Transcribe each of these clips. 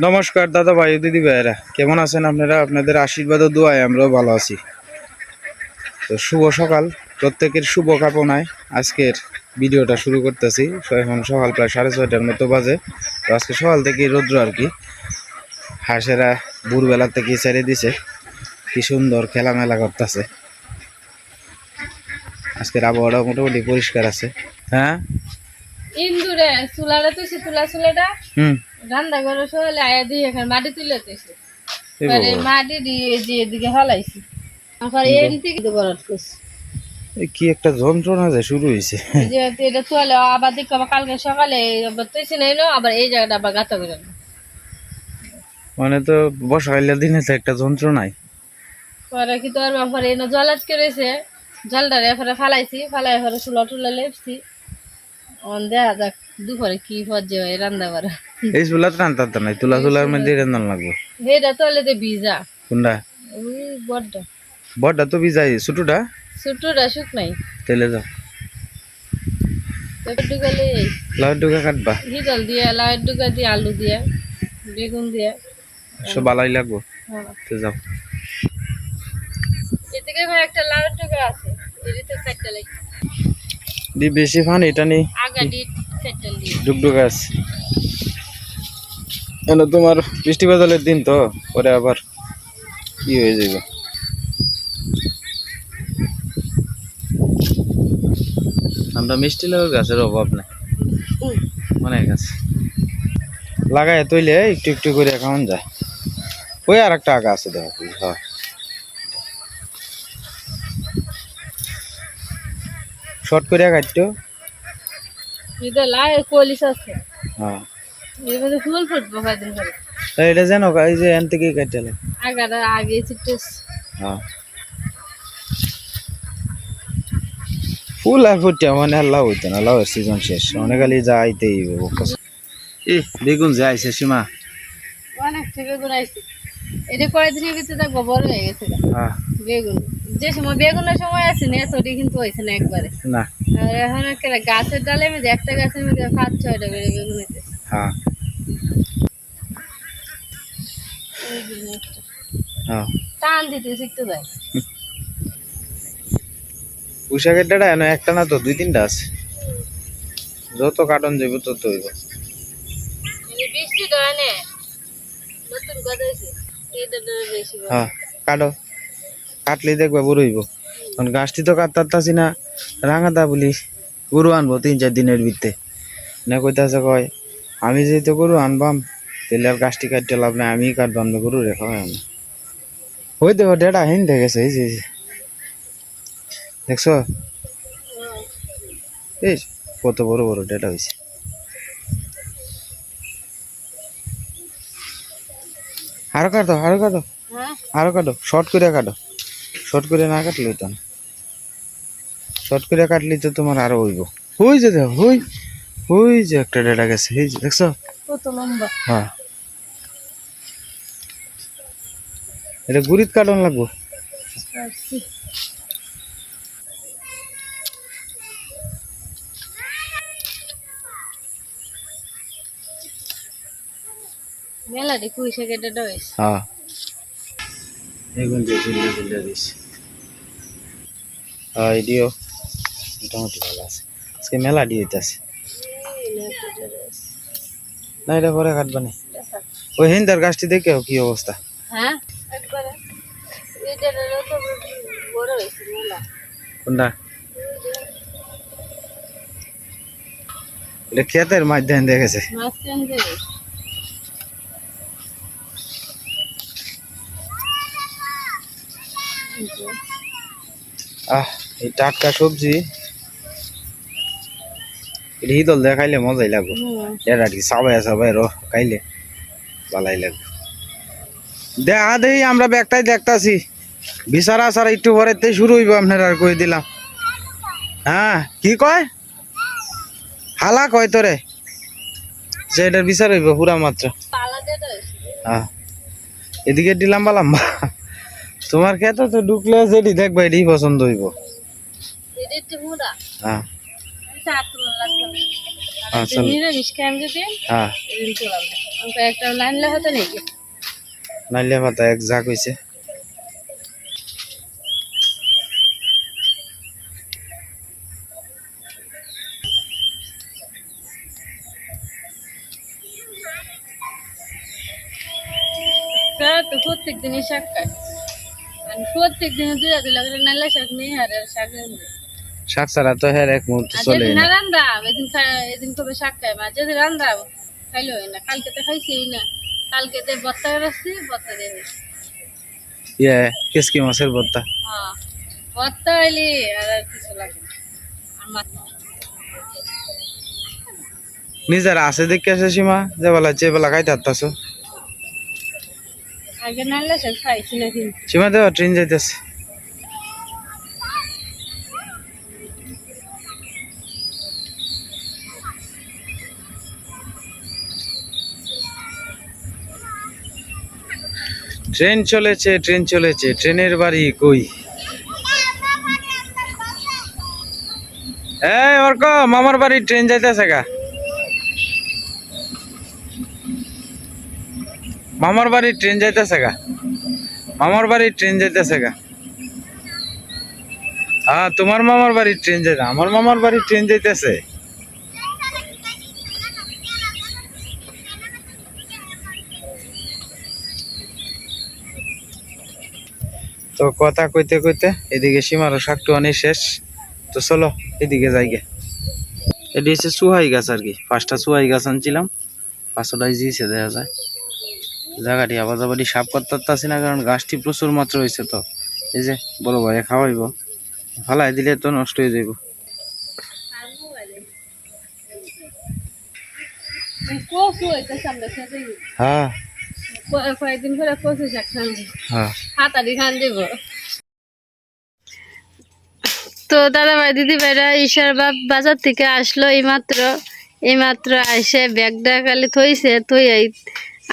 নমস্কার দাদা ভাই দিদি ভাইয়েরা। কেমন আছেন আপনারা? আপনাদের আশীর্বাদ ও দোয়ায় আমরাও ভালো আছি। তো শুভ সকাল। প্রত্যেকের শুভ কামনায় আজকের ভিডিওটা শুরু করতেছি। তো এখন সকাল প্রায় সাড়ে ছয়টার মতো বাজে। তো আজকে সকাল থেকে রৌদ্র আর কি। হাঁসেরা ভোরবেলা থেকে ছেড়ে দিছে। কি সুন্দর খেলামেলা করতেছে। আজকের আবহাওয়াটা মোটামুটি পরিষ্কার আছে। হ্যাঁ? ইন্দুরে চুলারে তুই তুলা চুলাটা? হুম। রান্না করে সকালে আয়া দিয়ে এখানে মাটি তুলে পরে মাটি দিয়ে যে এদিকে হলাইছি। এন থেকে বরফ করছি কি একটা যন্ত্রণা যে শুরু হয়েছে যে এটা তুলে আবার দেখো আবার কালকে সকালে আবার তুইছি নাই আবার এই জায়গাটা আবার গাতা করে মানে তো বসাইলে দিনে তো একটা যন্ত্রণাই। পরে কি তোর পরে এনে জল আটকে রয়েছে জলটা এরপরে ফালাইছি ফালাই পরে চুলা টুলা লেপছি। অন দেখা যাক। দুপুরে কি পর্যায়ে হয় রান্না করা এই চুলা টানতে নাই তুলা চুলার মধ্যে রান্ধান লাগবো। এটা তোলে তো ভিজা। কোনটা? ওই বড্ড বড়টা তো ভিজাই ছোটটা ছোটটা শুক নাই। তেলে যাও তো ডুকালে লাউ ডুকা কাটবা? হিদল দিয়ে লাউয়ের ডুকা দিয়ে আলু দিয়ে বেগুন দিয়ে। সব বালাই লাগবো? হ্যাঁ। তো যাও। এ ভাই একটা লাউয়ের ডুকা আছে এদিকে চারটা লাগে দি বেশি ফান এটা নেই দিয়ে আছে। কেন তোমার বৃষ্টি বাদলের দিন তো পরে আবার কি হয়ে যাবে আমরা মিষ্টি লেবুর গাছের অভাব নেই। অনেক আছে। লাগাই তৈলে একটু একটু করে কেমন যায়। ওই আর একটা আগা আছে দেখো হ্যাঁ। শর্ট করে কাটতো। মধ্যে ফুল ফুটবো কয়দিন পরে এটা জানো এই যে এন কাটলে আগাটা আগে চিটে হ্যাঁ। ফুল আর ফুটে মানে আর লাউ হইতো না সিজন শেষ। অনেকালি যা আইতেই ই বেগুন যে আইছে সীমা। অনেক বেগুন আইছে। এটা ভিতরে দেখব বড় হয়ে গেছে। হ্যাঁ। বেগুন। যে সময় বেগুনের সময় আছে না এতটি কিন্তু হয়েছে না একবারে। না। এখন গাছের ডালে মধ্যে একটা গাছের মধ্যে পাঁচ ছয়টা করে বেগুন হ্যাঁ। হ্যাঁ। টান দিতে শিখতে যায় পুষাকের ডাটা এনে একটা না তো দুই তিনটা আছে। যত কাটন যাইব তত হইব। বৃষ্টি ধরে নে নতুন কথা হয়েছে। হ্যাঁ কাটো। কাটলেই দেখবা বড় হইব। কারণ গাছটি তো কাটতারতাছি না রাঙাতা বলি গরু আনব তিন চার দিনের ভিতরে। না কইতাছে কয় আমি যেহেতু গরু আনবাম তাহলে আর গাছটি কাটতে লাভ নাই আমি কাটবাম না গরু রেখা না। ওই দেখো ডেটা হিন দেখেছে এই যে দেখছ? এই কত বড় বড় ডেটা হয়েছে আরও কাটো আরও কাটো হ্যাঁ। আরও কাটো শর্ট করে কাটো। শর্ট করে না কাটলে তো। শর্ট করে কাটলে তো তোমার আরও হইব। হই যে দেখো হই হই যে একটা ডেটা গেছে এই যে দেখছ? কত লম্বা। হ্যাঁ। এটা গুড়িত কাটন লাগবো? আচ্ছা। মেলাটি কুই সেকেন্ডটা হয়েছে হ্যাঁ। বেগুন দিয়ে চুল্লে চুল্লে দিস হ্যাঁ এটিও মোটামুটি ভালো আছে। আজকে মেলা দিয়ে আছে না এটা পরে কাটবা না। ওই হিন্দার গাছটি দেখে কি অবস্থা? হ্যাঁ? কোনটা? এটা ক্ষেতের মাধ্যমে দেখেছে। আহ। এই টাটকা সবজি। এটা হিদল দিয়ে খাইলে মজাই লাগবে। এটা আর কি সাবাই সাবাই রহ খাইলে ভালাই লাগবে। দেখা দেই আমরা ব্যাগটাই দেখতাছি। বিচার আসার একটু পরেতে শুরু হইব আপনার আর কই দিলাম। হ্যাঁ কি কয়? হালা কয় তোরে? যে এটার বিচার হইব পুরা মাত্র। হ্যাঁ। এদিকে দিলাম বা লম্বা তোমার ক্ষেত্রে তো ঢুকলে যেটি দেখবা এটি পছন্দ হইব। নাইলে পাতা এক ঝাঁক হয়েছে তো প্রত্যেক দিনই শাক খায়। প্রত্যেক দিনে দুই হাতে লাগে নাইলা শাক নেই আর শাক শাক ছাড়া তো হ্যাঁ এক মুহূর্তে চলে না। রান্দাম এদিন এদিন কবে শাক খাই মা যেদিন রান্দাম খাইলো না। কালকে তো খাইছি না। কালকে তো বত্তা রাখছি বত্তা দিয়ে ইয়ে কেসকি মাছের ভর্তা হ্যাঁ বত্তা হইলি আর কিছু লাগে আর নিজের আছে দেখে আসে সীমা যে বেলা যে বেলা খাইতে হারতাছ আগে নাইলা শাক খাইছি না কিন্তু। সীমা দেওয়া ট্রেন যাইতেছে। ট্রেন চলেছে ট্রেন চলেছে, ট্রেনের বাড়ি কই? এই মামার বাড়ি ট্রেন যাইতেছে গা। মামার বাড়ি ট্রেন যাইতেছে গা। মামার বাড়ি ট্রেন যাইতেছে গা। হ্যাঁ তোমার মামার বাড়ি ট্রেন যাইতে আমার মামার বাড়ি ট্রেন যাইতেছে। কথা কইতে কইতে এদিকে সীমারও শাকটু অনেক শেষ। তো চলো এদিকে যাই গে। এটি হচ্ছে সুহাই গাছ আর কি। পাঁচটা সুহাই গাছ আনছিলাম। পাঁচটাই জিছে দেখা যায়। জায়গাটি আবার যাবাটি সাপ করতে পারতাছি না, কারণ গাছটি প্রচুর মাত্র হয়েছে তো। এই যে বড় ভাইয়া খাওয়াইব। ফালাই দিলে তো নষ্ট হয়ে যাইব। হ্যাঁ। কয়েকদিন করে কচু শাক খান হ্যাঁ। হাতারি খান দেব তো দাদা ভাই দিদি ভাইরা ঈশ্বর বাপ বাজার থেকে আসলো এইমাত্র। এইমাত্র আইসে ব্যাগটা খালি থইছে থই আই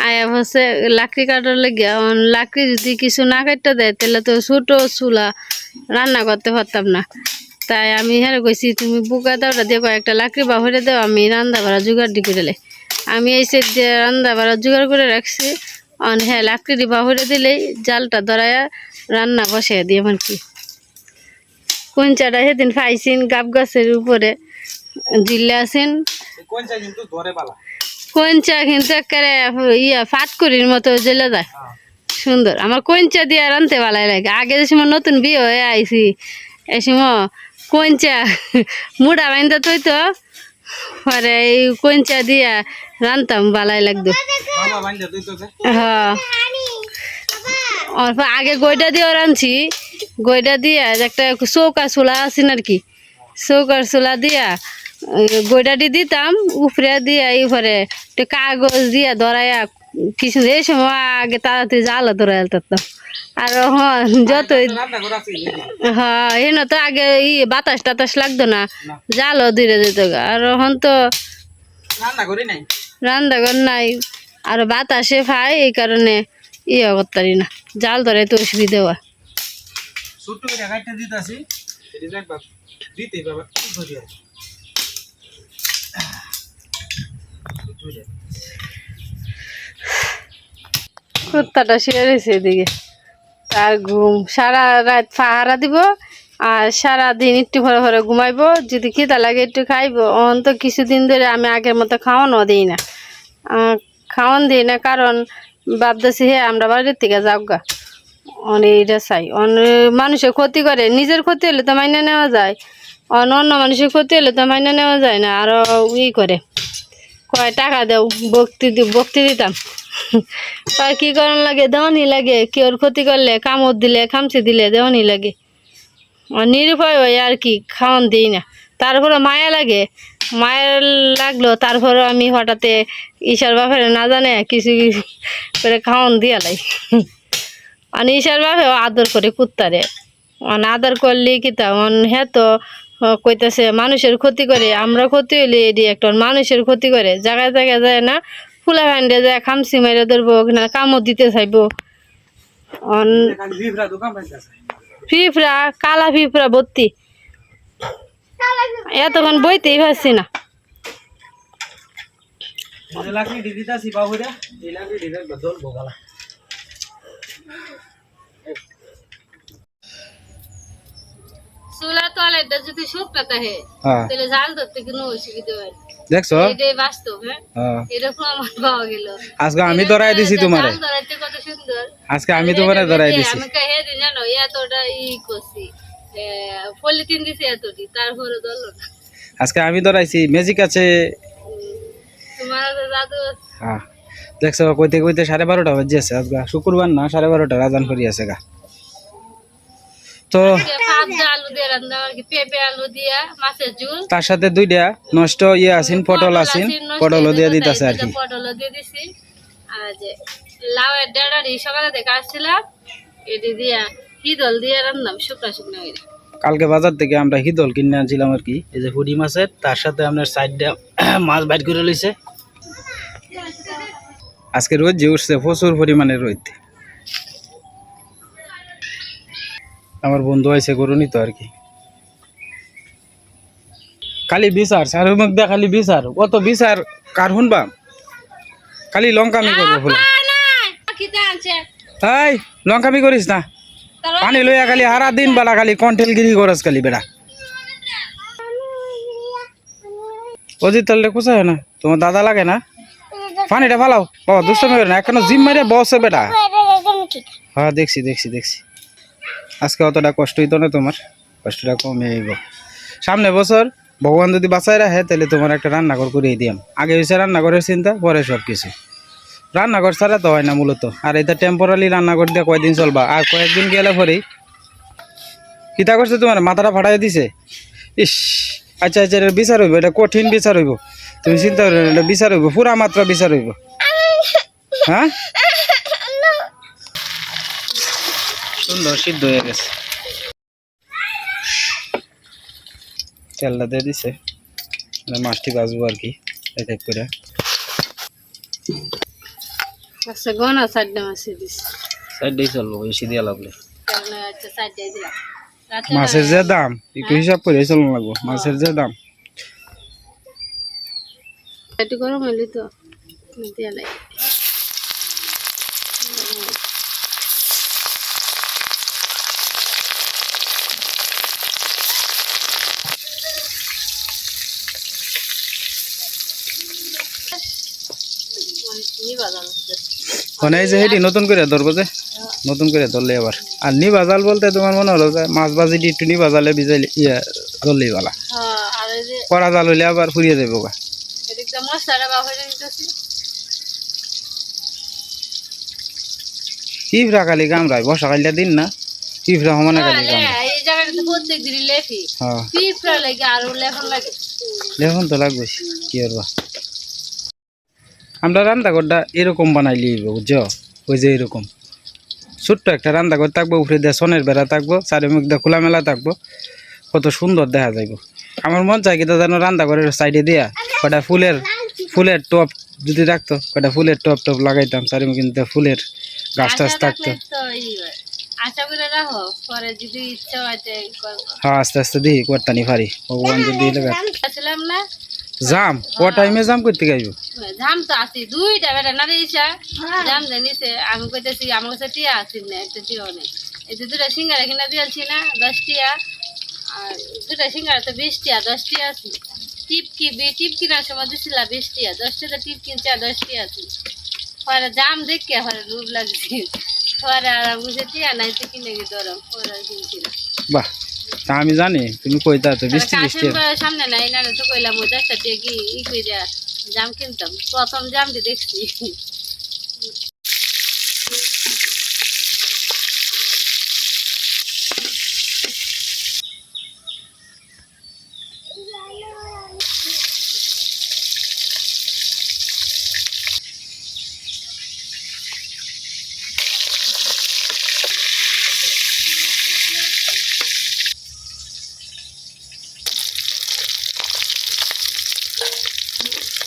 আয়া হচ্ছে লাকড়ি কাটার লেগে লাকড়ি যদি কিছু না কাটতে দেয় তাহলে তো ছোট চুলা রান্না করতে পারতাম না। তাই আমি হ্যাঁ কইছি তুমি বুকা দাওটা দিয়ে কয়েকটা লাকড়ি বাহরে দাও আমি রান্না বাড়া জোগাড় করে আমি এই সেট দিয়ে রান্না বাড়া জোগাড় করে রাখছি। অন হ্যাঁ লাকড়ি বাহরে দিলেই জালটা ধরায়া রান্না বসে দিয়ে আমার কি। কোনচাটা সেদিন পাইছিন গাব গাছের উপরে জিল্লা আছেন। কোনটা কিন্তু একেবারে ইয়া ফাটকুড়ির মতো জেলে যায়। সুন্দর। আমার কোনচা দিয়ে রানতে ভালাই লাগে। আগে যে সময় নতুন বিয়ে হয়ে আইছি এই সময় কোনচা মুড়া বাইন্দা থই তো পরে এই কোনচা দিয়া রানতাম ভালাই লাগতো। হ্যাঁ। অল্প আগে গইটা দিয়ে রাঁধছি গইটা দিয়া একটা চৌকা চুলা আছে আর কি চৌকার চুলা দিয়া গইটাটি দিতাম উপরে দিয়া উপরে একটু কাগজ দিয়া ধরাইয়া কিছু এই সময় আগে তাড়াতাড়ি জাল ধরাই থাকতাম আর হ্যাঁ আছে হ্যাঁ এনে তো আগে ই বাতাস টাতাস লাগতো না। জালও দূরে যেত। আর এখন তো রান্না করি নাই রান্নাঘর নাই। আর বাতাসে খাই এই কারণে ইয়ে করতে করতারি না। জাল ধরে তো অসুবিধা হয় কুত্তাটা শুয়ে রয়েছে এদিকে। তার ঘুম। সারা রাত পাহারা দিব আর সারা দিন একটু ভরে ভরে ঘুমাইবো। যদি খিদা লাগে একটু খাইবো। অন তো কিছুদিন ধরে আমি আগের মতো খাওয়ানো দিই না। খাওয়ান দিই না কারণ ভাবতেছি, হে, আমরা বাড়ির থেকে যাও গা। অনেক এটা চাই। অন্য মানুষের ক্ষতি করে। নিজের ক্ষতি হলে তো মাইনে নেওয়া যায়। অন্য অন্য মানুষের ক্ষতি হলে তো মাইনে নেওয়া যায় না। আরও ই করে। কয় টাকা দেও? বক্তি দি, বক্তি দিতাম। কয় কি করার লাগে? দেওয়ানি লাগে। কেউর ক্ষতি করলে? কামড় দিলে, খামচি দিলে দেওয়ানি লাগে। আর নিরুপায় হয় আর কি, খাওয়ান দিই না। তারপরে মায়া লাগে। মায়ের লাগল তারপরে আমি হঠাৎ ঈশার বাপের না জানে কিছু কিছু করে খাওয়ান দিয়া লাই। আর ঈশার বাপেও আদর করে কুত্তারে অন আদর করলে কি তা? অন হ্যাঁ তো কইতাছে, মানুষের ক্ষতি করে। আমরা ক্ষতি হইলে এটি একটা মানুষের ক্ষতি করে। জায়গায় জায়গায় যায় না ফুলা ভান্ডে যায় খামসি মেরে ধরবো না কামড় দিতে চাইব। অন ফিফরা, কালা ফিফরা ভর্তি। এতক্ষণ বইতেই পারছি না। লাকড়ি দিতাছি বাবুরা এই লাকড়ি দিতে দল বোগালা চুলা তলেটা যদি শুকনা থাকে হ্যাঁ তাহলে জাল ধরতে কোনো অসুবিধা হয়। দেখছ? এটাই বাস্তব হ্যাঁ? হ্যাঁ। এরকম আমার পাওয়া গেল। আজকে আমি ধরাই দিছি তোমারে। ধরাইতে কত সুন্দর। আজকে আমি তোমারে ধরাই দিছি। আমি কে দিন জানো এতটা ই করছি। পলিথিন দিছি এতটি তারপরে ধরলো না। আজকে আমি ধরাইছি ম্যাজিক আছে। উম, তোমার জাদু হ্যাঁ। দেখছ কইতে কইতে সাড়ে বারোটা বাজছে আজকে শুক্রবার না সাড়ে বারোটা রাজান করি আছে গা। ঝুল তার সাথে দুইটা নষ্ট ইয়ে আছেন পটল আছেন নষ্ট পটলও দিয়ে দিতেছে আর কি। পটলও দিয়ে দিছি। আর যে লাউয়ের ডাঁড়ারি সকালে দেখে আসছিলাম এটি দিয়া হিদল দিয়ে রান্নাম শুকনা শুকনা করে। কালকে বাজার থেকে আমরা হিদল কিনে আনছিলাম আর কি এই যে হুডি মাছের তার সাথে আপনার সাইডটা মাছ বাইর করে লইছে। আজকে রোদ যে উঠছে প্রচুর পরিমাণে রোদ। আমার বন্ধু আছে গরু নিত আর কি। খালি বিচার সারের মুখ দিয়ে খালি বিচার। কত বিচার কার শুনবা? খালি লঙ্কামি করব ফুলা এই লঙ্কামি করিস না। পানি লইয়া খালি হারা দিন বেলা খালি কন্টেল গিরি করস খালি বেড়া। অজিত তাহলে কোথায় না? তোমার দাদা লাগে না? পানিটা ফালাও। বাবা, দুষ্টমি করে না, এখনও জিম মারে বসে বেটা হ্যাঁ দেখছি দেখছি দেখছি। আজকে অতটা কষ্ট হইতো না তোমার। কষ্টটা কমে আইব সামনে বছর ভগবান যদি বাঁচায় রাখে, তাহলে তোমার একটা রান্নাঘর করে দিয়াম। আগে হয়েছে রান্নাঘরের চিন্তা, পরে সব কিছু রান্নাঘর ছাড়া তো হয় না মূলত। আর এটা টেম্পোরারি রান্নাঘর দিয়ে কয়দিন চলবা? আর কয়েকদিন গেলে পরেই কিতা করছে তোমার? মাথাটা ফাটাই দিছে? ইস আচ্ছা আচ্ছা এটা বিচার হইব। এটা কঠিন বিচার হইব। তুমি চিন্তা করো এটা বিচার হইব। পুরা মাত্রা বিচার হইব। হ্যাঁ? সুন্দর সিদ্ধ হয়ে গেছে। তেলটা দিয়ে দিছে। এবার মাছটি বাজবো আর কি এক এক করে। আচ্ছা গনা সাইডে মাছে দিছি। সাইডেই চলবো বেশি দিয়া লাগলে মাছের যে দাম একটু হিসাব করে চলন লাগবো। মাছের যে দাম। একটু গরম হইলি তো দিয়া লাগে। মানে এই যে হেঁটি নতুন করে ধরবো যে নতুন করে ধরলে আবার। আর নি বাজাল বলতে তোমার মনে হলো যে মাছ বাজি একটু নি বাজালে বিজাইলে ইয়ে ধরলেই বালা হ্যাঁ কড়া জাল হইলে আবার ফুরিয়ে যাব গা। এদিকটা মশলাটা বা হয়ে নিতেছি পিঁপড়া খালি কামড়ায় বর্ষা কালিটা দিন না। পিঁপড়া সমানে হ্যাঁ পিঁপড়া লেখন তো লাগবে কি করবা? আমরা রান্নাঘরটা এরকম বানাই লিব বুঝছ? ওই যে এরকম। ছোট্ট একটা রান্নাঘর থাকব উপরে দিয়ে সনের বেড়া থাকব চারিমুখ দিয়ে খোলামেলা থাকব। কত সুন্দর দেখা যাইব। আমার মন চাই কি যেন রান্নাঘরের সাইডে দিয়া কটা ফুলের ফুলের টপ যদি রাখতো কটা ফুলের টপ টপ লাগাইতাম চারিমুখ কিন্তু ফুলের গাছ টাছ থাকতো। হয়। আস্তে আস্তে দিই করতানি পারি। ভগবান যদি জাম? ও টাইমে জাম করতে গাইব জাম তো আছি দুইটা বেটা না দিয়েছা জাম দে নিছে আমি কইতেছি আমার কাছে টিয়া আছি না একটা টিয়াও নেই। এই যে দুটা সিঙ্গারা কিনা দিয়েছি না দশ টিয়া। আর দুটা সিঙ্গারা তো বিশ টিয়া দশ টিয়া আছে। টিপ কি বি টিপ কিনার সময় দিছিল বিশ টিয়া। দশ টিয়া টিপ কিনছে আর দশ টিয়া আছে। পরে জাম দেখে পরে রূপ লাগছে। পরে আর আমি বলছি টিয়া নাই তো কিনে গিয়ে ধরম পরে আর কিনছি বাহ। তা আমি জানি, তুমি কইতা তো, বৃষ্টি বৃষ্টি। সামনে নাই না তো কইলাম ওই দেখতে কি ই কইরা জাম কিনতাম। প্রথম জামটি দেখছি।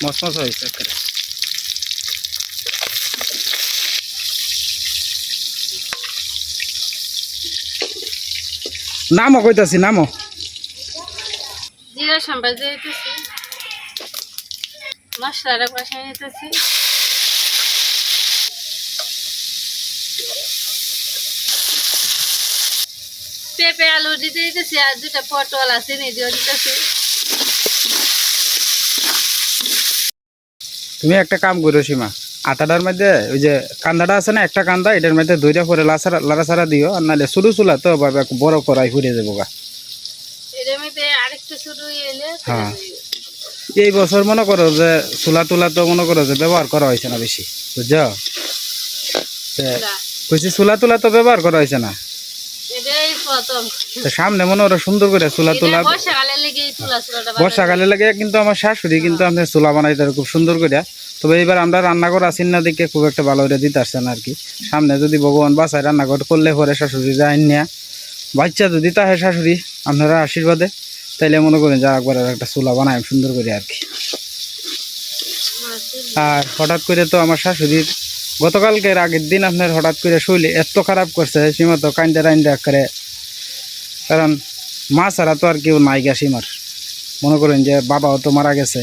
মস মস হয়েছে একেবারে। নামও কইতাছি নামও জিরা সাম্বার দিতেছি। মশলাটা পেঁপে আলু দিতে দিতেছি আর দুটা পটল আছে নি দিয়ে দিতেছি। তুমি একটা কাম করো সীমা। আটাটার মধ্যে ওই যে কান্দাটা আছে না একটা কান্দা এটার মধ্যে দইটা পরে লাসারা লাড়াছাড়া দিও আর নাহলে শুরু চুলা তো বাবা বড় করাই ফুরিয়ে যাব গা। হ্যাঁ। এই বছর মনে করো যে চুলা তুলা তো মনে করো যে ব্যবহার করা হয়েছে না বেশি বুঝছ? তে কইছি চুলা তুলা তো ব্যবহার করা হয়েছে না। সামনে মনে করো সুন্দর করে চুলা এটা বর্ষাকালে লেগে কিন্তু আমার শাশুড়ি কিন্তু আপনার চুলা বানাইতে খুব সুন্দর করে তবে এবার আমরা রান্না করা আছি না দেখে খুব একটা ভালো করে দিতে আসছে না আর কি। সামনে যদি ভগবান বাসায় রান্না করে করলে পরে শাশুড়ি আইন নিয়া। বাচ্চা যদি তাহে শাশুড়ি আপনারা আশীর্বাদে। তাইলে মনে করেন যে একবার একটা চুলা বানাই সুন্দর করে আর কি। আর হঠাৎ করে তো আমার শাশুড়ির গতকালকের আগের দিন আপনার হঠাৎ করে শৈলী এত খারাপ করছে সীমা তো কান্দা রাইন্দা করে কারণ মা ছাড়া তো আর কেউ নাই গা সীমার। মনে করেন যে বাবাও তো মারা গেছে।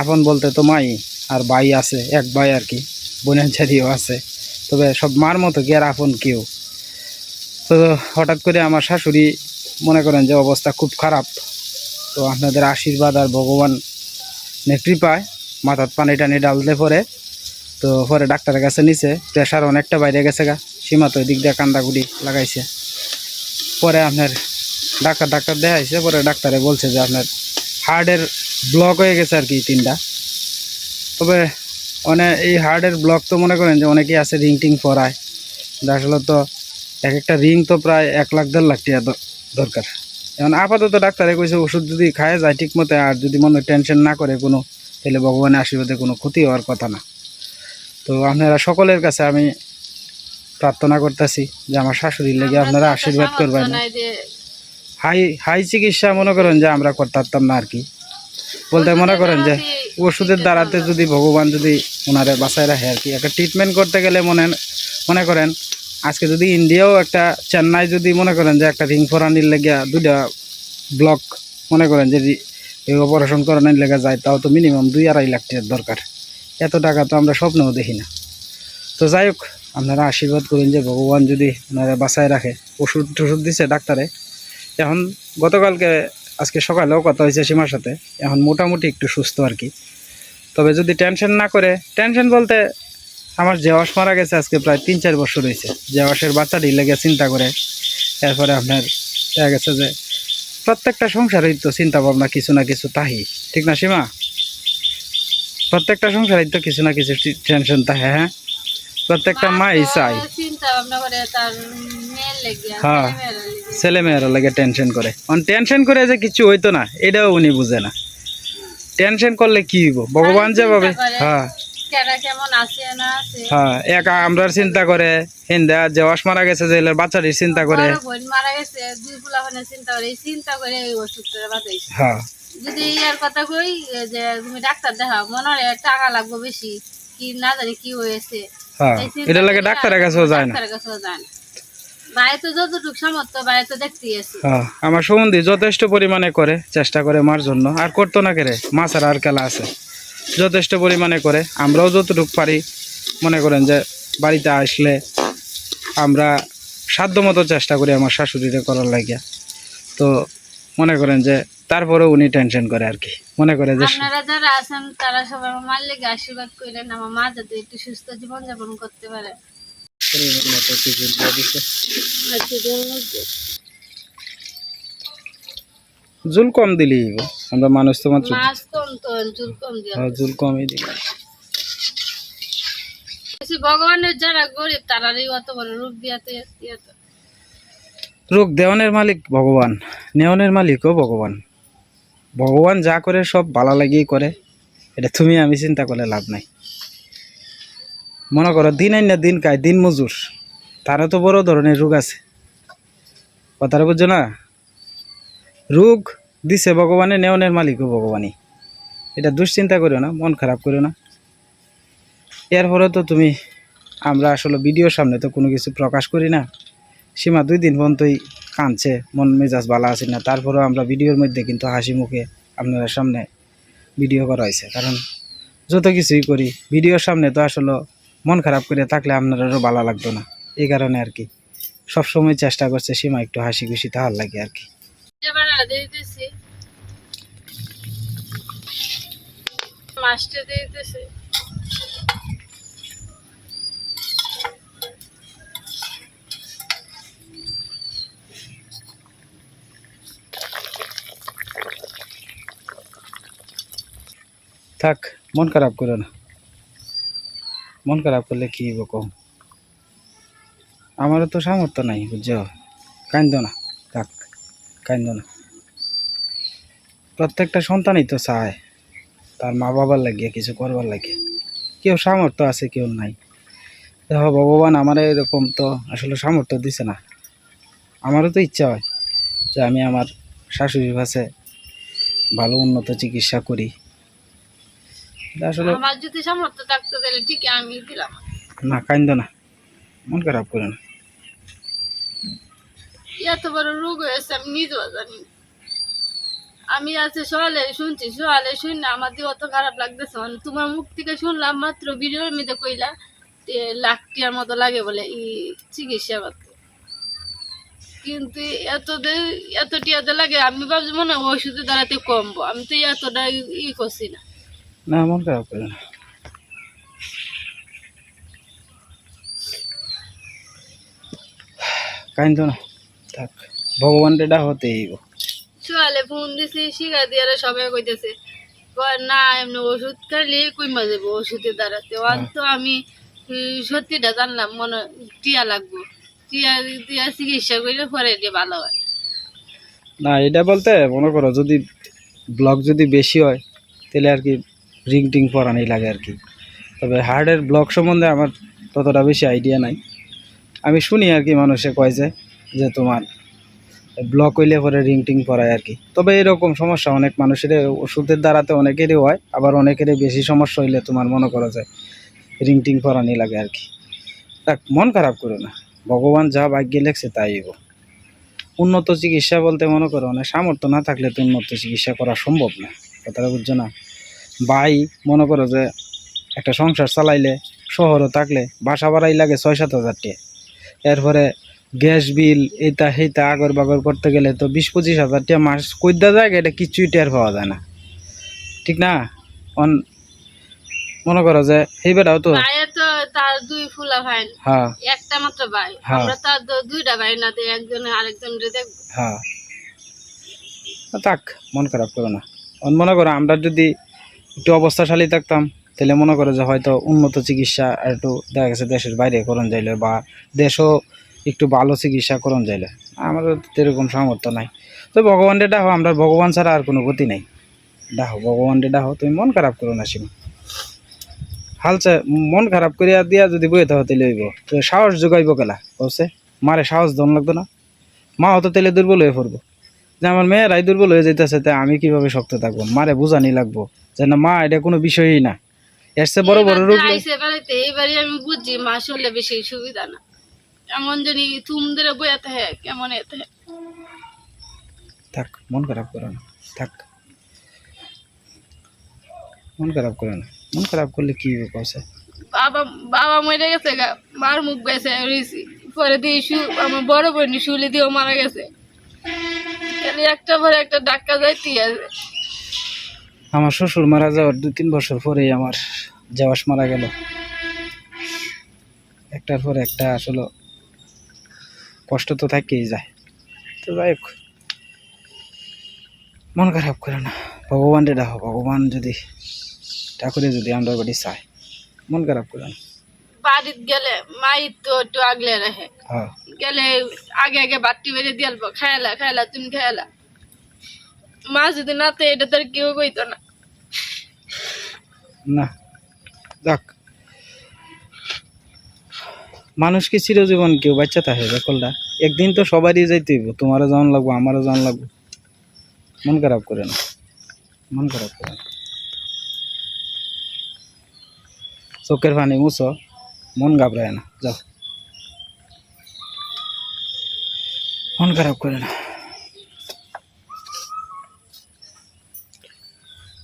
আপন বলতে তো মাই আর ভাই আছে, এক ভাই আর কি, বোনের ঝাড়িও আছে। তবে সব মার মতো কি আর আপন কেউ? তো হঠাৎ করে আমার শাশুড়ি মনে করেন যে অবস্থা খুব খারাপ। তো আপনাদের আশীর্বাদ আর ভগবান কৃপায় মাথার পানি টানি ডালতে পরে। তো পরে ডাক্তারের কাছে নিছে, প্রেশার অনেকটা বাইরে গেছে গা, সীমা তো দিক দিয়ে কান্দাগুড়ি লাগাইছে। পরে আপনার ডাক্তার ডাক্তার দেখাইছে, পরে ডাক্তারে বলছে যে আপনার হার্টের ব্লক হয়ে গেছে আর কি তিনটা। তবে মানে এই হার্টের ব্লক তো মনে করেন যে অনেকেই আছে রিং টিং পরায়। আসলে তো এক একটা রিং তো প্রায় এক লাখ, দেড় লাখ টাকা দরকার। এখন আপাতত ডাক্তারে কইছে ওষুধ যদি খায় যায় ঠিক মতো, আর যদি মনে টেনশন না করে কোনো, তাহলে ভগবানের আশীর্বাদে কোনো ক্ষতি হওয়ার কথা না। তো আপনারা সকলের কাছে আমি প্রার্থনা করতেছি যে আমার শাশুড়ির লেগে আপনারা আশীর্বাদ করবেন। হাই হাই চিকিৎসা মনে করেন যে আমরা করতাম না আর কি। বলতে মনে করেন যে ওষুধের দ্বারাতে যদি ভগবান যদি ওনারে বাঁচায় রাখে আর কি। একটা ট্রিটমেন্ট করতে গেলে মনে মনে করেন আজকে যদি ইন্ডিয়াও একটা চেন্নাই যদি মনে করেন যে একটা রিং ফোরানির লেগে দুইটা ব্লক মনে করেন যে অপারেশন করানোর লেগে যায় তাও তো মিনিমাম দুই আড়াই লাখ টাকার দরকার। এত টাকা তো আমরা স্বপ্নেও দেখি না। তো যাই হোক আপনারা আশীর্বাদ করুন যে ভগবান যদি ওনারা বাঁচায় রাখে, ওষুধ টষুধ দিছে ডাক্তারে। এখন গতকালকে, আজকে সকালেও কথা হয়েছে সীমার সাথে। এখন মোটামুটি একটু সুস্থ আর কি। তবে যদি টেনশন না করে, টেনশন বলতে আমার জেওয়াস মারা গেছে আজকে প্রায় তিন চার বছর হয়েছে। জেওয়াসের বাচ্চাটি লেগে চিন্তা করে, এরপরে আপনার দেখা গেছে যে প্রত্যেকটা সংসারেই তো চিন্তা ভাবনা কিছু না কিছু তাহি। ঠিক না সীমা? প্রত্যেকটা সংসারেই তো কিছু না কিছু টেনশন তাহে হ্যাঁ? প্রত্যেকটা মাই চাই। হ্যাঁ। ছেলেমেয়েরা মেয়েরা লাগে টেনশন করে। অন টেনশন করে যে কিছু হইতো না এটাও উনি বুঝে না। টেনশন করলে কি হইব? ভগবান খালি যেভাবে হ্যাঁ। হ্যাঁ একা আমরা চিন্তা করে। হিন্দা যে মারা গেছে যে বাচ্চাটির চিন্তা করে। হ্যাঁ। যদি ইয়ার কথা কই যে তুমি ডাক্তার দেখাও মনে হয় টাকা লাগবে বেশি। কি না জানি কি হয়েছে। হ্যাঁ। এটা লাগে ডাক্তারের কাছেও যায় না। ডাক্তারের কাছেও যায় না। বাইরে তো যতটুকু সামর্থ্য বাইরে তো দেখতেই আছি। হ্যাঁ আমার সম্বন্ধে যথেষ্ট পরিমাণে করে চেষ্টা করে মার জন্য। আর করতো না কেরে মা ছাড়া আর খেলা আছে। যথেষ্ট পরিমাণে করে। আমরাও যতটুকু পারি মনে করেন যে বাড়িতে আসলে আমরা সাধ্যমতো চেষ্টা করি আমার শাশুড়িরে করার লাগিয়া। তো মনে করেন যে তারপরেও উনি টেনশন করে আর কি। মনে করে যে আপনারা যারা আছেন তারা সবাই আমার লেগে আশীর্বাদ করেন আমার মা যাতে একটু সুস্থ জীবন যাপন করতে পারে। জুল কম দিলি আমরা মানুষ তো মাত্র মাছ কম তো চুল কম দিয়ে হ্যাঁ, জুল কমই দিলি। ভগবানের যারা গরিব তারারই অত বড় রূপ দিয়াতে দিয়াতে। রোগ দেওয়ানের মালিক ভগবান, নেওয়ানের মালিকও ভগবান। ভগবান যা করে সব বালা লাগিয়েই করে, এটা তুমি আমি চিন্তা করলে লাভ নাই। মনে করো দিন না দিন খায়, দিন মজুর, তারও তো বড় ধরনের রোগ আছে। কথাটা বুঝছ না? রোগ দিছে ভগবানে, নেওয়ানের মালিকও ভগবানই। এটা দুশ্চিন্তা করো না, মন খারাপ করো না। এরপরেও তো তুমি, আমরা আসলে ভিডিওর সামনে তো কোনো কিছু প্রকাশ করি না। সীমা দুই দিন পর্যন্তই কাঁদছে, মন মেজাজ ভালো আছে না। তারপরেও আমরা ভিডিওর মধ্যে কিন্তু হাসি মুখে আপনাদের সামনে ভিডিও করা হয়েছে। কারণ যত কিছুই করি, ভিডিওর সামনে তো আসলে মন খারাপ করে থাকলে আপনারও ভালো লাগতো না। এই কারণে আর কি। সবসময় চেষ্টা করছে সীমা একটু হাসি খুশি তাহার লাগে আর কি। দিয়ে দিতেছি। থাক, মন খারাপ করো না। মন খারাপ করলে কি হইব কম আমারও তো সামর্থ্য নাই, বুঝছ? কান্দ না, থাক, কান্দ না। প্রত্যেকটা সন্তানই তো চায়, তার মা বাবার লাগিয়ে, কিছু করবার লাগে কেউ সামর্থ্য আছে, কেউ নাই। দেখো, ভগবান আমার এরকম তো আসলে সামর্থ্য দিছে না। আমারও তো ইচ্ছা হয় যে আমি আমার শাশুড়ির কাছে ভালো উন্নত চিকিৎসা করি। আসলে আমার যদি সামর্থ্য থাকতো তাহলে ঠিক আমি দিলাম। না কান্দ না। মন খারাপ করে না। এত বড় রোগ হয়েছে আমি নিজেও জানি আমি আছে সকালে শুনছি সকালে শুনে আমার দিয়ে অত খারাপ লাগতেছে মানে তোমার মুখ থেকে শুনলাম মাত্র ভিডিওর মধ্যে কইলা লাখ টিয়ার মতো লাগে বলে এই চিকিৎসা করতে। কিন্তু এত এত টিয়াতে লাগে আমি ভাবছি মনে হয় ওষুধের দ্বারাতে কমবো। আমি তো এতটা ই করছি না। না মন খারাপ করে না। কাইন্দ না থাক ভগবান রেডা হতেই হইব। সকালে ফোন দিছি শিখা দিয়ে সবাই কইতেছে না এমনি ওষুধ খাইলে কইমা যাব ওষুধের দ্বারাতে? অন্ত আমি উম, সত্যিটা জানলাম মনে টিয়া লাগবো। টিয়া টিয়া চিকিৎসা করলে পরে দিয়ে ভালো হয়। না এটা বলতে মনে করো যদি ব্লক যদি বেশি হয় তাহলে আর কি রিং টিং পরানি লাগে আর কি। তবে হার্টের ব্লক সম্বন্ধে আমার ততটা বেশি আইডিয়া নাই। আমি শুনি আর কি মানুষে কয় যে যে তোমার ব্লক হইলে পরে রিং টিং পরায় আর কি। তবে এরকম সমস্যা অনেক মানুষের ওষুধের দ্বারাতে অনেকেরই হয়, আবার অনেকেরই বেশি সমস্যা হইলে তোমার মনে করো যে রিং টিং পরানি লাগে আর কি। দেখ মন খারাপ করো না, ভগবান যা ভাগ্যে লেখছে তাই হইব। উন্নত চিকিৎসা বলতে মনে করো অনেক সামর্থ্য না থাকলে তো উন্নত চিকিৎসা করা সম্ভব না। কথাটা বুঝছ না? ভাই মনে করো যে একটা সংসার চালাইলে শহরও থাকলে বাসা ভাড়াই লাগে ছয় সাত হাজার টাকা এরপরে গ্যাস বিল এইটা সেইটা আগর বাগর করতে গেলে তো বিশ পঁচিশ হাজার টাকা মাস। কইদা যায় এটা কিছুই টের পাওয়া যায় না। ঠিক না? অন মনে করো যে এই বেটাও তো তার দুই ফুলা ভাই। হ্যাঁ। একটা মাত্র ভাই। হ্যাঁ। আমরা তার দুইটা ভাই না তো একজনে আরেকজন দেখব। হ্যাঁ। থাক মন খারাপ করো না। অন মনে করো আমরা যদি একটু অবস্থাশালী থাকতাম, তাহলে মনে করে যে হয়তো উন্নত চিকিৎসা একটু দেখা গেছে দেশের বাইরে করণ যাইলে বা দেশও একটু ভালো চিকিৎসা করণ যাইলে। আমাদের তো এরকম সামর্থ্য নাই। তো ভগবানরে ডাহো, আমরা ভগবান ছাড়া আর কোনো গতি নাই। ডাহো ভগবানরে ডাহো, তুমি মন খারাপ করো না সীমা হালচা মন খারাপ করিয়া দিয়া যদি বইয়ে থাকো তাহলে হইব। তো সাহস যোগাইব কেলা? বলছে মারে সাহস দন লাগতো না। মা হতো তাহলে দুর্বল হয়ে পড়ব। যে আমার মেয়েরাই দুর্বল হয়ে যেতেছে তা আমি কীভাবে শক্ত থাকব? মারে বুঝানি লাগবো। যে না মা এটা কোনো বিষয়ই না। এর বড় বড় রোগ বেড়াইতে আমি বুঝছি মাস হলে বেশি সুবিধা না। এমন জানি তুমদের বইয়াতে হ্যাঁ কেমন এতে থাক মন খারাপ করো না থাক। মন খারাপ করো না মন খারাপ করলে কি হবে কসে বাবা বাবা মরে গেছে গা মার মুখ বেসে রয়েছি। পরে দিয়ে শু আমার বড় বোন শুলে দিয়েও মারা গেছে। একটা পরে একটা ডাক্তার যাইতেই আছে আমার শ্বশুর মারা যাওয়ার দু তিন বছর পরেই আমার যাওয়াস মারা গেল। একটার পর একটা আসলে কষ্ট তো থাকেই যায়। তো যাই হোক মন খারাপ করে না। ভগবান রে ডাকো ভগবান যদি ঠাকুরে যদি আমরা বাড়ি চায় মন খারাপ করে না। বাড়িত গেলে মাই তো একটু আগলে রাখে। হ্যাঁ। গেলে আগে আগে বাট্টি বেড়ে দিয়ে খায়ালা খায়ালা তুমি খায়ালা মা যদি না তো এটা তোর কেউ কইতো না। না, যাক। মানুষ কি চিরজীবন কেউ বাচ্চা থাকে বেকলটা একদিন তো সবারই যাইতে হইব, তোমারও যাওয়ান লাগবো, আমারও যাওয়ান লাগবো। মন খারাপ করে না, মন খারাপ করে না। চোখের পানি মুছো, মন ঘাবড়ায় না, যাও। মন খারাপ করে না।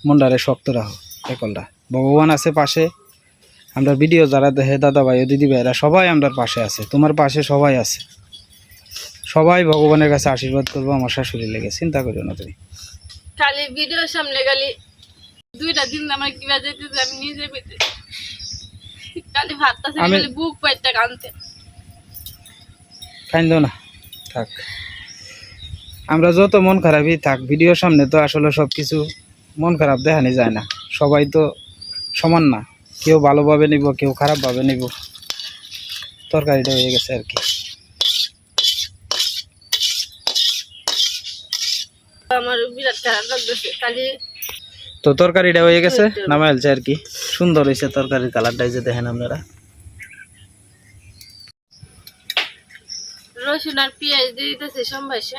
মনটারে শক্ত রাখো একলটা ভগবান আছে পাশে আমরা ভিডিও যারা দেখে দাদা ভাই ও দিদি ভাইরা সবাই আমরা পাশে আছে। তোমার পাশে সবাই আছে। সবাই ভগবানের কাছে আশীর্বাদ করব আমার শাশুড়ি লেগে চিন্তা করিও না তুমি। খালি ভিডিওর সামনে খালি দুইটা দিন আমার কিবা যেতেছে আমি নিজে পেতে। খালি ভাবতেছে খালি বুক পাইটা কানতে। খাইন্দ না থাক। আমরা যত মন খারাপই থাক ভিডিওর সামনে তো আসলে সব কিছু মন খারাপ দেখানি যায় না। সবাই তো সমান না। কেউ ভালোভাবে নিব কেউ খারাপভাবে নিব। তরকারিটা হয়ে গেছে আর কি। আমার বিরাট খারাপ লাগতেছে খালি তো তরকারিটা হয়ে গেছে ওই তো। নামাইলছে আর কি। সুন্দর হয়েছে তরকারির কালারটাই যে দেখেন আপনারা। রসুন আর পেঁয়াজ দিয়ে দিতেছে সম্ভাষা।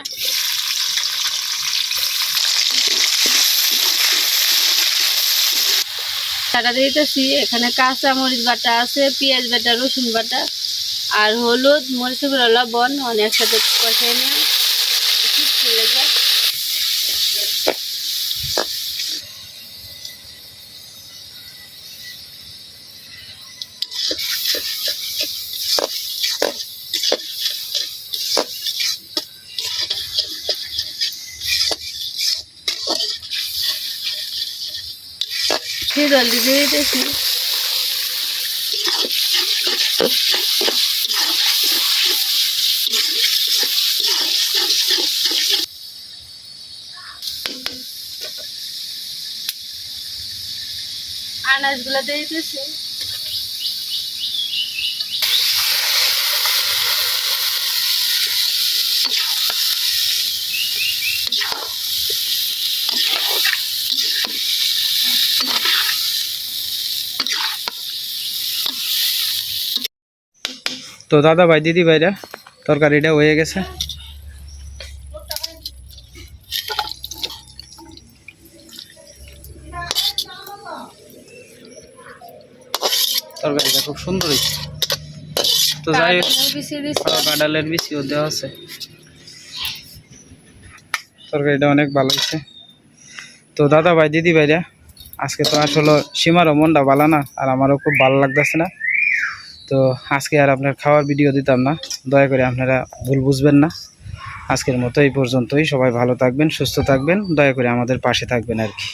টাকা দিতেছি। এখানে কাঁচা মরিচ বাটা আছে, পেঁয়াজ বাটা, রসুন বাটা, আর হলুদ মরিচ গুঁড়ো, লবণ অনেক সাথে কষাই নিয়ে চলে যায় সে জলদি দিতেছি। আনাজগুলো দিয়ে দিতেছি। তো দাদা ভাই দিদি ভাইরা তরকারিটা হয়ে গেছে। তরকারিটা খুব সুন্দর হয়েছে তো যাই কাঁঠালের বেশিও দেওয়া আছে। তরকারিটা অনেক ভালো হয়েছে। তো দাদা ভাই দিদি ভাইরা আজকে তো আসলে সীমারও মনটা ভালো না আর আমারও খুব ভালো লাগতেছে না। তো আজকে আর আপনার খাওয়ার ভিডিও দিতাম না। দয়া করে আপনারা ভুল বুঝবেন না। আজকের মতো এই পর্যন্তই। সবাই ভালো থাকবেন, সুস্থ থাকবেন। দয়া করে আমাদের পাশে থাকবেন আর কি।